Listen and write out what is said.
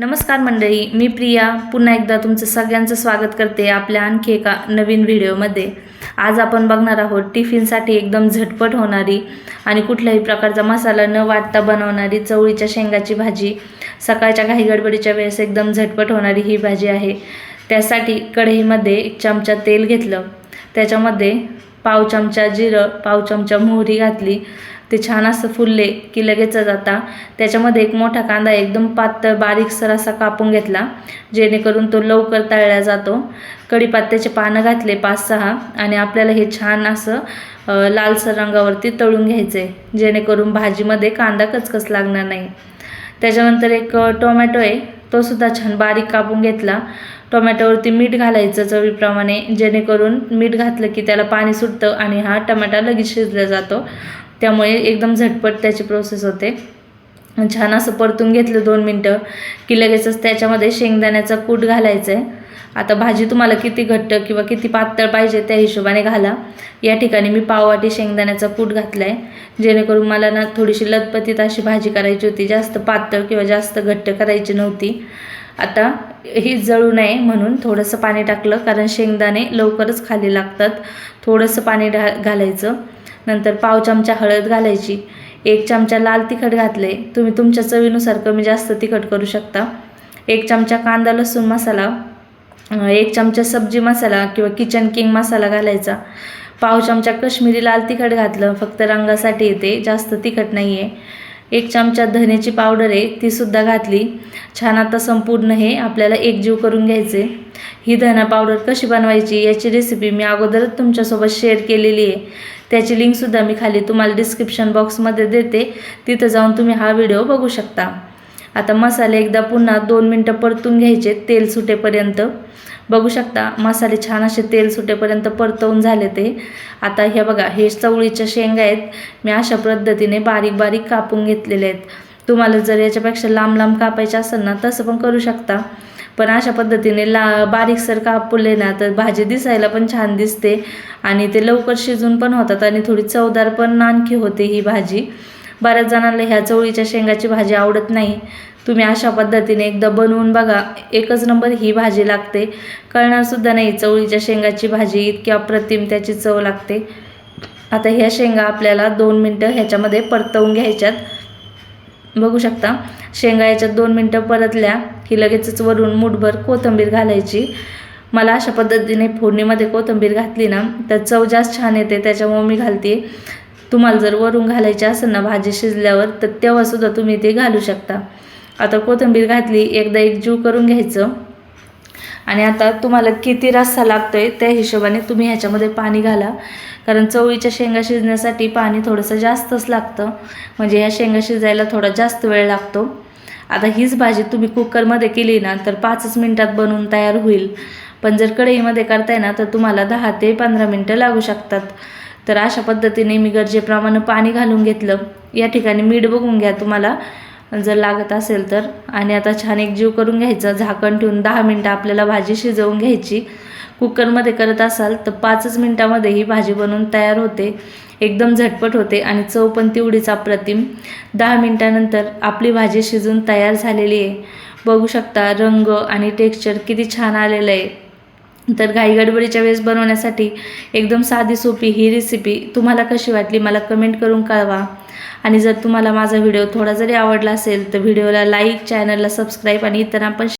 नमस्कार मंडळी मी प्रिया. पुन्हा एकदा तुमचं सगळ्यांचं स्वागत करते आपल्या आणखी एका नवीन व्हिडिओमध्ये. आज आपण बघणार आहोत टिफिनसाठी एकदम झटपट होणारी आणि कुठल्याही प्रकारचा मसाला न वाटता बनवणारी चवळीच्या शेंगाची भाजी. सकाळच्या घाई गडबडीच्या वेळेस एकदम झटपट होणारी ही भाजी आहे. त्यासाठी कढईमध्ये एक चमचा तेल घेतलं. त्याच्यामध्ये पाव चमचा जिरं पाव चमचा मोहरी घातली. ते छान असं फुलले की लगेचच आता त्याच्यामध्ये एक मोठा कांदा एकदम पातळ बारीकसर असा कापून घेतला. जेणेकरून तो लवकर तळला जातो. कढीपत्त्याचे पानं घातले पाच सहा आणि आपल्याला हे छान असं लालसर रंगावरती तळून घ्यायचे जेणेकरून भाजीमध्ये कांदा कचकच लागणार नाही. त्याच्यानंतर एक टोमॅटो आहे. तो सुद्धा छान बारीक कापून घेतला. टोमॅटोवरती मीठ घालायचं चवीप्रमाणे जेणेकरून मीठ घातलं की त्याला पाणी सुटतं आणि हा टमाटा लगेच शिजला जातो. त्यामुळे एकदम झटपट त्याची प्रोसेस होते. छान असं परतून घेतलं दोन मिनटं की लगेचच त्याच्यामध्ये शेंगदाण्याचा कूट घालायचं आहे आता भाजी तुम्हाला किती घट्ट किंवा किती पातळ पाहिजे त्या हिशोबाने घाला. या ठिकाणी मी पाववाटी शेंगदाण्याचा कूट घातला आहे जेणेकरून मला ना थोडीशी लतपतीत अशी भाजी करायची होती. जास्त पातळ किंवा जास्त घट्ट करायची नव्हती. आता ही जळू नये म्हणून थोडंसं पाणी टाकलं कारण शेंगदाणे लवकरच खाली लागतात. थोडंसं पाणी ढा घालायचं. नंतर पाव चमचा हळद घालायची एक चमचा लाल तिखट घातले तुम्ही तुमच्या चवीनुसार कमी जास्त तिखट करू शकता. एक चमचा कांदा लसूण मसाला एक चमचा सब्जी मसाला किंवा किचन किंग मसाला घालायचा. पाव चमचा कश्मीरी लाल तिखट घातलं फक्त रंगासाठी येते जास्त तिखट नाही आहे एक चमचा धनेची पावडर आहे तीसुद्धा घातली. छान आता संपूर्ण हे आपल्याला एकजीव करून घ्यायचे. ही धना पावडर कशी बनवायची याची रेसिपी मी अगोदरच तुमच्यासोबत शेअर केलेली आहे. त्याची लिंकसुद्धा मी खाली तुम्हाला डिस्क्रिप्शन बॉक्समध्ये देते. तिथं जाऊन तुम्ही हा व्हिडिओ बघू शकता. आता मसाले एकदा पुन्हा दोन मिनटं परतून घ्यायचे तेल सुटेपर्यंत. बघू शकता मसाले छान असे तेल सुटेपर्यंत परतवून झाले ते. आता हे बघा हे चवळीच्या शेंगा आहेत. मी अशा पद्धतीने बारीक बारीक कापून घेतलेले आहेत. तुम्हाला जर याच्यापेक्षा लांब लांब कापायचे असेल ना तसं पण करू शकता. पण अशा पद्धतीने ला बारीकसर कापले ना तर भाजी दिसायला पण छान दिसते. आणि ते लवकर शिजून पण होतात आणि थोडी चवदार पण आणखी होते ही भाजी. बऱ्याच जणांना ह्या चवळीच्या शेंगाची भाजी आवडत नाही. तुम्ही अशा पद्धतीने एकदा बनवून बघा. एकच नंबर ही भाजी लागते. कळणारसुद्धा नाही चवळीच्या शेंगाची भाजी इतकी अप्रतिम त्याची चव लागते. आता ह्या शेंगा आपल्याला दोन मिनटं ह्याच्यामध्ये परतवून घ्यायच्यात. बघू शकता. शेंगा याच्यात दोन मिनटं परतल्या की लगेचच वरून मुठभर कोथिंबीर घालायची. मला अशा पद्धतीने फोडणीमध्ये कोथिंबीर घातली ना तर चव जास्त छान येते. त्याच्यामुळे मी घालते. तुम्हाला जर वरून घालायची असेल ना भाजी शिजल्यावर तर तेव्हासुद्धा तुम्ही ते घालू शकता. आता कोथिंबीर घातली एकदा एक जीव करून घ्यायचं. आणि आता तुम्हाला किती रस्सा आहे त्या हिशोबाने तुम्ही ह्याच्यामध्ये पाणी घाला. कारण चवळीच्या शेंगा शिजण्यासाठी पाणी थोडंसं जास्तच लागतं. म्हणजे ह्या शेंगा शिजायला थोडा जास्त वेळ लागतो. आता हीच भाजी तुम्ही कुकरमध्ये केली ना तर पाचच मिनटात बनवून तयार होईल. पण जर कढईमध्ये करताय ना तर तुम्हाला दहा ते पंधरा मिनटं लागू शकतात. तर अशा पद्धतीने मी गरजेप्रमाणे पाणी घालून घेतलं. या ठिकाणी मीठ बघून घ्या तुम्हाला. जर लागत असेल तर. आणि आता छान एक जीव करून घ्यायचा. झाकण ठेवून दहा मिनटं आपल्याला भाजी शिजवून घ्यायची. कुकरमध्ये करत असाल तर पाचच मिनटामध्ये ही भाजी बनवून तयार होते. एकदम झटपट होते आणि चव पण तेवढीच अप्रतिम. दहा मिनटानंतर आपली भाजी शिजून तयार झालेली आहे. बघू शकता रंग आणि टेक्स्चर किती छान आलेलं आहे. तर घाई गडबडीच्या वेळेस बनवण्यासाठी एकदम साधी सोपी ही रेसिपी तुम्हाला कशी वाटली मला कमेंट करून कळवा. आणि जर तुम्हाला माझा व्हिडिओ थोडा जरी आवडला असेल तर व्हिडिओला लाईक चॅनलला सबस्क्राईब आणि इतरांना पण